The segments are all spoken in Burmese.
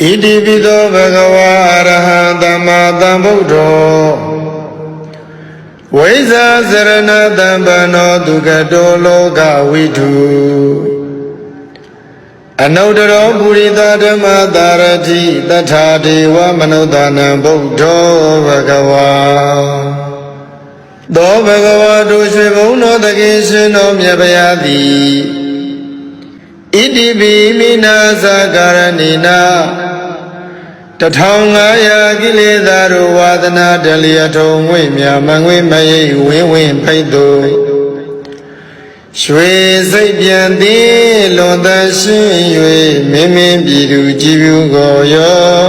ဣတိပိသောဘဂဝါအရဟံသမ္မာသမ္ဗုဒ္ဓောဝိဇာစရဏတံပနောဒုက္ကတောလောကဝိတုအနုတ္တရောပုရိသဓမ္မတာရတိတထာဒေဝမနုဿာနံဗုဒ္ဓောဘဂဝါသောဘဂဝါတို့ရွှေဘုံတော်တကိရှင်တော်မြတ်ဗျာသည်ဣတိပိမိနာသကာရဏိနာ 1500ကိလေသာတို့ဝါဒနာတလျထုံငွေမြမငွေမရိပ်ဝင်းဝင်းဖိတ်သူရွှေစိတ်ပြန်သည်လွန်သရှင်း၍မင်းမင်းပြည်သူကြည်ပြူကိုရော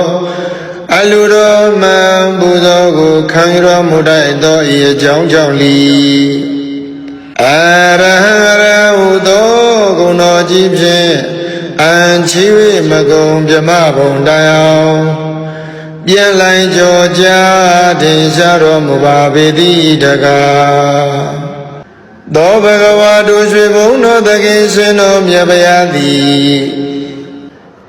အလူတော်မှန်ပူဇော်ကိုခံရတော်မူတတ်သောဤအကြောင်းကြောင့်လီအရဟံရဟုသောဂုဏတော်ကြီးဖြင့် အန်ချီဝိမကုံမြမဘုံတိုင်အောင်ပြန်လိုင်ကြောကြတင်ရှားတော်မူပါပေသည်တကားသောဘဂဝါတို့ရွှေဘုံတော်တခင်ရှင်တော်မြတ်ဗျာသည်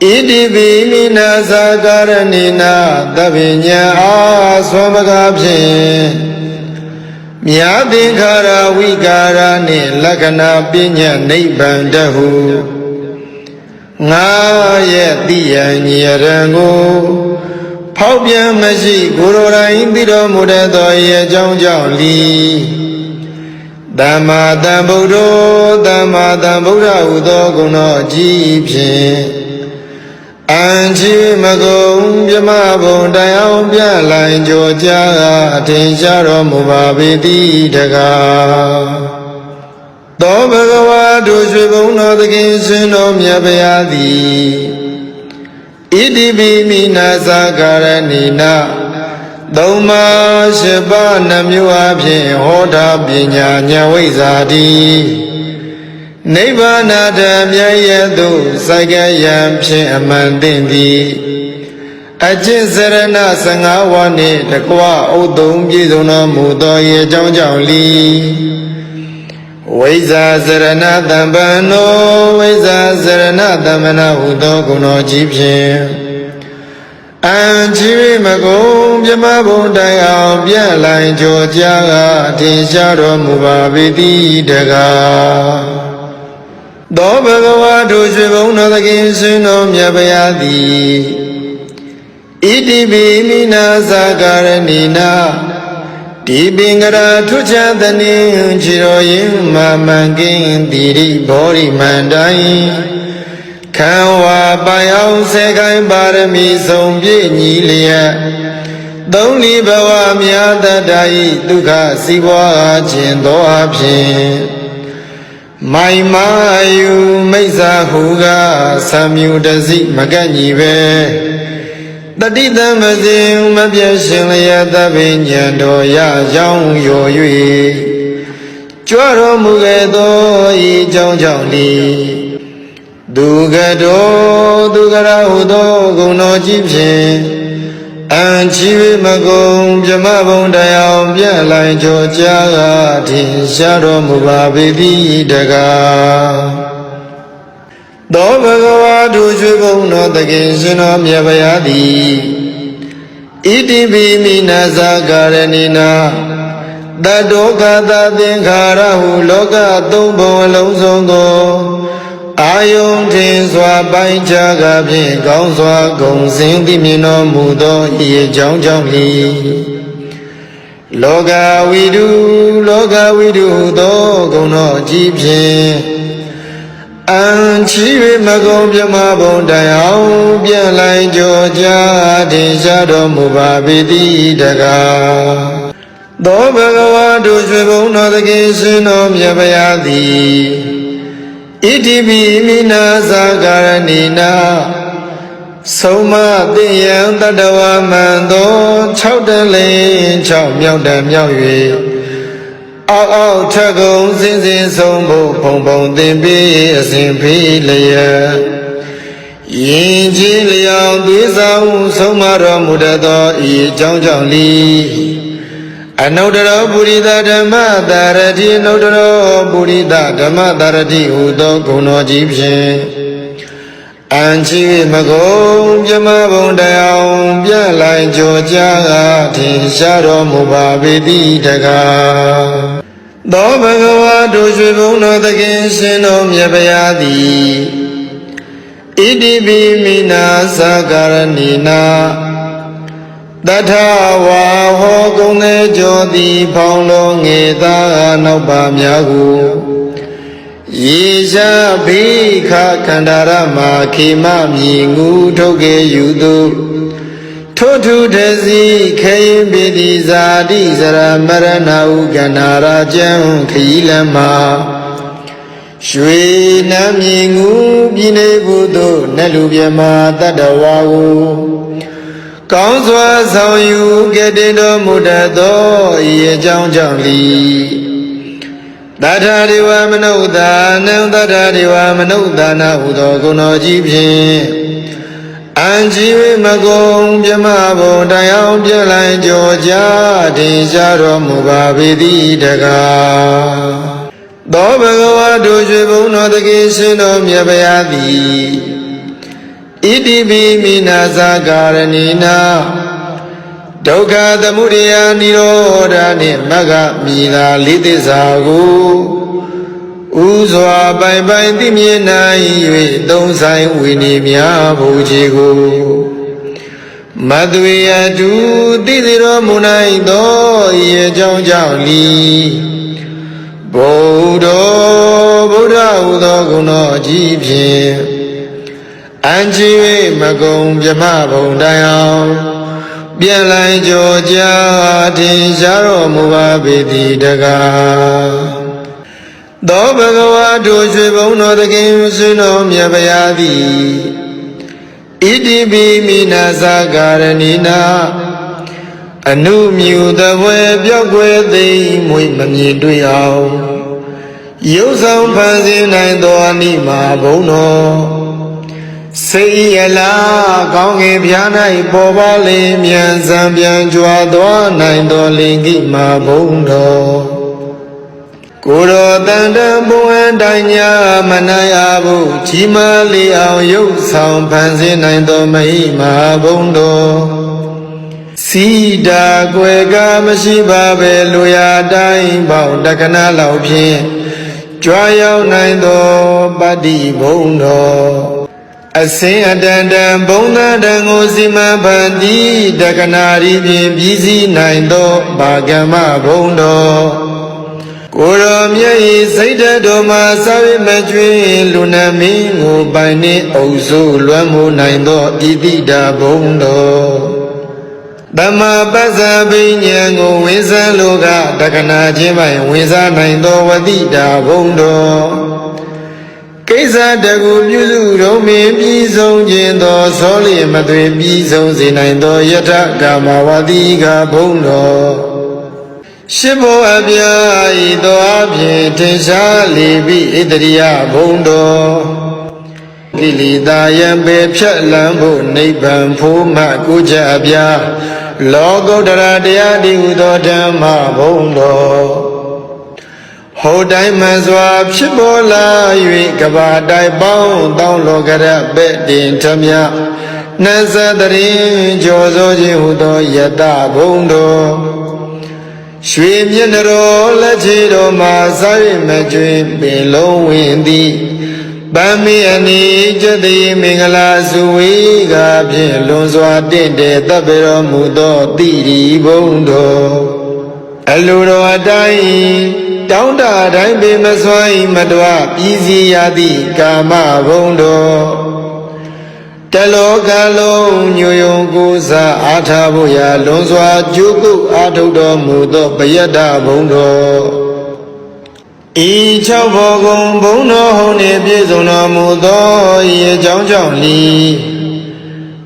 ဣတိပိမိနာသာကာရဏိနာသဗ္ဗညံအာသောမကဖြင့်မြာသင်္ခါရဝိကာရနှင့်လက္ခဏာပညာနိဗ္ဗာန်တဟု ငါရဲ့တိယံညရံကိုဖောက်ပြန်မရှိကိုယ်တော်တိုင်သိတော်မူတတ်သောဤအကြောင်းကြောင့်လီသမ္မာသမ္ဗုဒ္ဓောသမ္မာသမ္ဗုဒ္ဓဟုသောဂုဏတော်အကြီးဖြင့်အန်ချီမကုံမြမဘုံတိုင်အောင်ပြလိုင်ကြောကြားအထင်ရှားတော်မူပါပေသည်တကား သောဘဂဝါတို့ရွှေဘုံတော်သခင်ရှင်တော်မြတ်ဗျာသည်ဣတိပိမိနာသာကာရဏိနာသုံးပါးရှိပါးနှမျိုးအဖြစ်ဟောတာပညာဉာဏ်ဝိဇ္ဇာတိနိဗ္ဗာန်တမြတ်ရဲ့သို့စိုက်ကယံဖြင့်အမှန်သိသည်အကျင့်စရဏ15ဝါးနှင့်တကွဥဒုံပြည့်စုံတော်မူသော၏အကြောင်းကြောင့်လီ ဝိဇာစရဏတံပံနောဝိဇာစရဏတမ္မနာဟုသောဂုဏ်တော်ကြီးဖြင့်အံချီမကုံမြမဘုံတိုင်အောင်ပြန့်လိုင်ကြောကြားကအထင်ရှားတော်မူပါပေသည်တကားသောဘဂဝါတို့ရွှေဘုံတော်သခင်ရှင်တော်မြတ်ဗျာသည်ဣတိပိမိနာသာကာရဏိနာ ဒီပင်္ဂရာထုချသနေခြေတော်ရင်မာမန်ကင်းတိရိဘောရိမန္တိုင်ခံဝါပိုင်အောင်စေခိုင်ပါရမီဆုံးပြည့်ညီလျက်သုံးလီဘဝမြာတတ္တဤဒုက္ခစီးပွားခြင်းသောအဖြစ်မိုင်မာယူမိစ္ဆာဟုကသံမြူတစိမကန့်ညီပဲ တတိတမဇင်မပြည့်ရှင်လျက်သဗ္ဗညံတော်ရရောင်းရော်၍ကြွတော်မူခဲ့သောဤကြောင့်ကြောင့်လီဒုက္ကတောဒုက္ခရဟုသောဂုဏတော်ကြီးဖြင့်အံချီဝိမကုံမြမဘုံတရားပြန့်လိုင်ကြောကြားကထင်ရှားတော်မူပါပေသည်တကား သောဘဂဝါတို့ရွှေဘုံတော်တခင်ရှင်တော်မြတ်ဗျာသည်ဣတိပိမိနာဇာကာရဏိနာတတောကသသင်္ခါရဟုလောကသုံးဘုံအလုံးစုံကိုအာယုန်ထင်စွာပိုင်းခြားကဖြင့်ကောင်းစွာဂုံစင်သိမြင်တော်မူသောဤအကြောင်းကြောင့်လီလောကဝိတုလောကဝိတုဟူသောဂုဏတော်အကြီးဖြင့် အံချီ၍မကုံပြမဘုံတိုင်အောင်ပြန်လိုက်ကြောကြားထင်ရှားတော်မူပါပေသည်တကားသောဘဂဝါတို့ရွှေဘုံတော်သခင်ရှင်တော်မြတ်ဗျာသည်ဣတိပိမိနာသာကာရဏိနာဆုံးမသိယံတတဝမံသော6တလင်း6မြောက်တံမြောက်၍ အောက်အောက်ထက်ကုံစင်စင်ဆုံးဖို့ဖုံဖုံသင်ပြီးအစဉ်ဖေးလျက်ယင်ကြီးလျောင်သွေးဆောင်ဆုံးမတော်မူတတ်သောဤအကြောင်းကြောင့်လီအနုတ္တရောပုရိသဓမ္မတာရတိအနုတ္တရောပုရိသဓမ္မတာရတိဟူသောဂုဏတော်ကြီးဖြင့်အအံချီမကုံပြမဘုံတရားပြလိုက်ကြောကြာကထင်ရှားတော်မူပါပေတိတကား သောဘဂဝါတို့ရွှေဘုံတော်သခင်ရှင်တော်မြတ်ဗျာသည်ဣတိပိမိနာသကာရဏီနာတထဝါဟောကုံသေးကြောသည်ဖောင်းလုံးငေသာနောက်ပါများကိုယေရှာဘိခခန္ဓာရမခေမမြည်ငူထုတ်ကေယူသူ ထိုထုတစီခေယင်ပိတိဇာတိစရမရဏဟုကန္နာရာကျံခီလမရွှေနမ်းမြည်ငူပြည်နေဘူးသို့နတ်လူမြမတတ္တဝါကိုကောင်းစွာဆောင်ယူကဲ့တင်တော်မူတတ်သောဤအကြောင်းကြောင့်လီတထာဒေဝမနုဿာနံတထာဒေဝမနုဿာနာဟုသောဂုဏတော်ကြီးဖြင့် အံជីဝမကုံပြမဘုံတရားပြလိုက်ကြောကြတင်ရှားတော်မူပါပေသည်တကားသောဘဂဝါတို့ရွှေဘုံတော်တကယ်ရှင်တော်မြတ်ဗျာသည်ဣတိပိမိနာဇာကာရဏီနာဒုက္ခသမုဒယနိရောဓနှင့်မဂ္ဂမိသာလေးသစ္စာကို ဥစွာပိုင်ပိုင်သိမြင်နိုင်၍သုံးဆိုင်ဝိနည်းများဘုရားကိုမသွေအတူသိစေတော်မူနိုင်သောဤအကြောင်းကြောင့်လီဘုဒ္ဓဗုဒ္ဓဟူသောဂုဏတော်အကြီးဖြင့်အံချီ၍မကုံမြမဘုံတိုင်အောင်ပြန်လိုက်ကြောကြာထင်ရှားတော်မူပါပေသည်တကား သောဘဂဝါတို့ရွှေဘုံတော်သခင်ရှင်တော်မြတ်ဗျာသည်ဣတိပိမိနာသကာရဏီနာအနုမြူတပွဲပြောက်ွယ်သိမ့်မွေမမြင်တွေ့အောင်ရုပ်ဆောင်ဖန်ဆင်းနိုင်သောအနိမာဘုံတော်စိတ်ရလားကောင်းကင်ပြား၌ပေါ်ပါလေမြန်စံပြန်ကြွားသွားနိုင်သောလင်ကိမာဘုံတော် ကိုယ်တော်တန်တံဘုံအတိုင်းညာမနာရဘူးကြီးမားလေအောင်ရုပ်ဆောင်ဖန်ဆင်းနိုင်သောမဟိမာဘုံတော်စီတာကွယ်ကမရှိပါပဲလူရတိုင်းပေါတက္ကနာလောက်ဖြင့်ကြွားရောက်နိုင်သောပတ္တိဘုံတော်အစင်အတန်တန်ဘုံသာတန်ကိုစီမံဖန်တီးတက္ကနာရီဖြင့်ပြည်စည်းနိုင်သောဘာကမ္မဘုံတော် ကိုရောမြတ်ဤစိတ်ဓာတ်တော်မှာစာဝိမကျွင်းလူနာမင်းကိုပိုင်နှင့်အုပ်စိုးလွမ်းမိုးနိုင်သောဣတိတာဘုံတော်တမပစ္စာပိညာဉ်ကိုဝိဇံလောကတက္ကနာချင်းပိုင်ဝိဇာနိုင်သောဝတိတာဘုံတော်ကိစ္စတကူပြုစုတော်မင်းပြီးဆုံးခြင်းသောသောလျမသွေပြီးဆုံးစေနိုင်သောယထကာမဝတိကဘုံတော် ရှိဘောအပြာဤသောအဖြင့်ထင်ရှားလေပြီဣတရိယဘုံတော်ကိလေသာယံပေဖြတ်လန်းဖို့နိဗ္ဗာန်ဖို့မှကိုကြအပြာလောကုတ္တရာတရားဒီဟုသောဓမ္မဘုံတော်ဟောတိုင်းမှန်စွာဖြစ်ပေါ်လာ၍ကဘာတိုင်ပေါင်းတောင်းလောကရပဲ့တင်ထမြနတ်သတရင်ကြောစိုးခြင်းဟုသောယတဘုံတော် ရွှေမျက်နှတော်လက်ချေတော်မှာစာရိမကျွင်ပင်လုံးဝင်သည်ဗမ္မေအနိကျတိမင်္ဂလာစုဝေကဖြင့်လွန်စွာတင့်တယ်တပ်ပေတော်မူသောတိရီဘုံတော်အလိုတော်အတိုင်းတောင်းတတိုင်းပေမစွမ်းဤမတော်ပြည်စီရသည့်ကာမဘုံတော် တလောကလုံးညိုယုံကိုးစားအားထားဖို့ရာလွန်စွာကြိုးကုပ်အားထုတ်တော်မူသောပယတ္တဘုံတော်ဤ၆ဘောကုံဘုံတော်ဟုန်နှင့်ပြည့်စုံတော်မူသောဤအကြောင်းကြောင့်လီ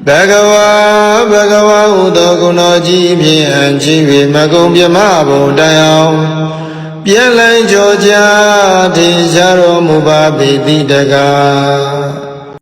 ဘဂဝါဘဂဝါဟုသောဂုဏတော်ကြီးဖြင့်အံကြီး၍မကုံပြမဘုံတိုင်အောင်ပြန်လိုက်ကြောကြထင်ရှားတော်မူပါပေတိတကား